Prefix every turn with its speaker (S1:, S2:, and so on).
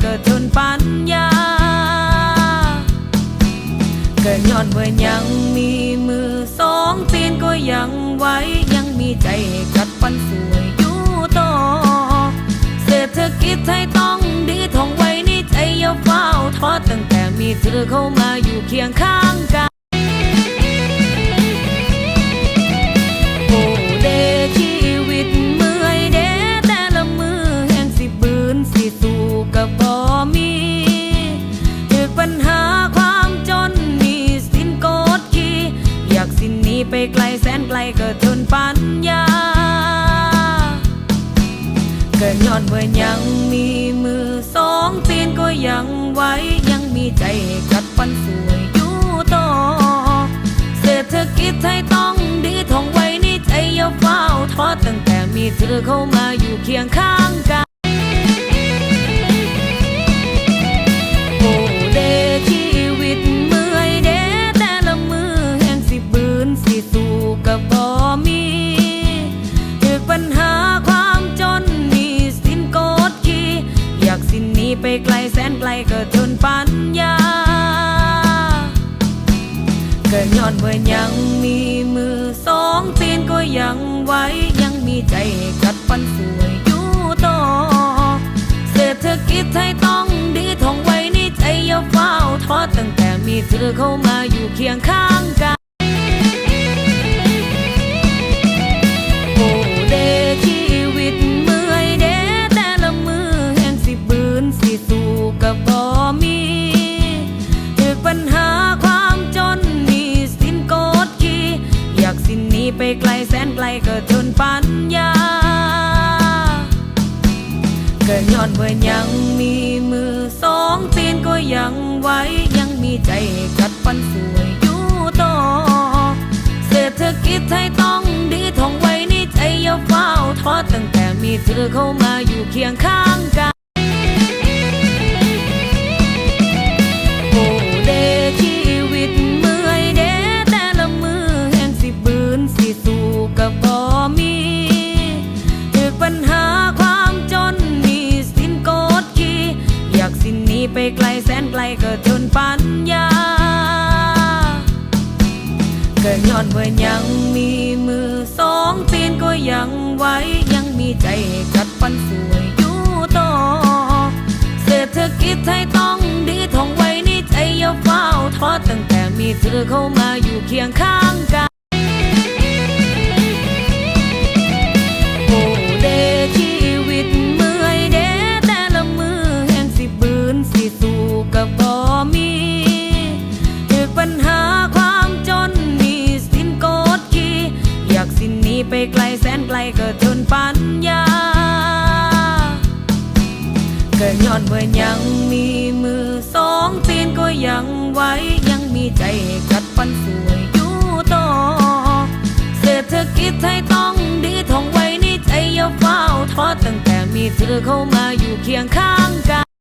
S1: เกิดจนปัญญาเกิดย้อนว่อยังมีมือสองตีนก็ยังไหว้ ยังมีใจให้กัดฟันสวยอยู่ต่อเศรษฐกิจไทยต้องดีท่องไว้ในใจอย่าเฝ้าท้อตั้งแต่มีเธอเข้ามาอยู่เคียงข้างกัน ไกลแสนไกลก็ทนปัญญา เกิดย้อนว่ายังมีมือสองตีนก็ยังไหว้ ยังมีใจให้กัดปันสวยอยู่ต่อเศรษฐกิจไทยต้องดีท่องไว้ในใจอย่าเฝ้าท้อตั้งแต่มีเธอเข้ามาอยู่เคียงข้าง หนีไปไกลแสนไกลก็ทนปัญญา เกิดย้อนว่ายังมีมือสองตีนก็ยังไหว้ยังมีใจให้กัดปันสวยอยู่ต่อ เศรษฐกิจไทยต้องดีท่องไว้ในใจอย่าเฝ้าท้อตั้งแต่มีเธอเข้ามาอยู่เคียงข้างกัน ไกลแสนไกลก็ทนปัญญา เกิดย้อนว่ายังมีมือสองตีนก็ยังไหว้ ยังมีใจกัดปันสวยอยู่ต่อ เศรษฐกิจไทยต้องดีท่องไว้ในใจอย่าเฝ้าท้อตั้งแต่มีเธอเข้ามาอยู่เคียงข้าง กลก็ทนปัญญาเกิดย้อนว่อยังมีมือสองตีนก็ยังไหว้ ยังมีใจกัดปันสวยอยู่ต่อเศรษฐกิจไทยต้องดีท่องไว้ในใจอย่าเฝ้าท้อตั้งแต่มีเธอเข้ามาอยู่เคียงข้าง ไปไกลแสนไกลก็ทนปัญญา เกิดย้อนว่ายังมีมือสองตีนก็ยังไหว้ ยังมีใจกัดปันสวยอยู่ต่อเศรษฐกิจไทยต้องดีท่องไว้ในใจอย่าเฝ้าท้อตั้งแต่มีเธอเข้ามาอยู่เคียงข้างกัน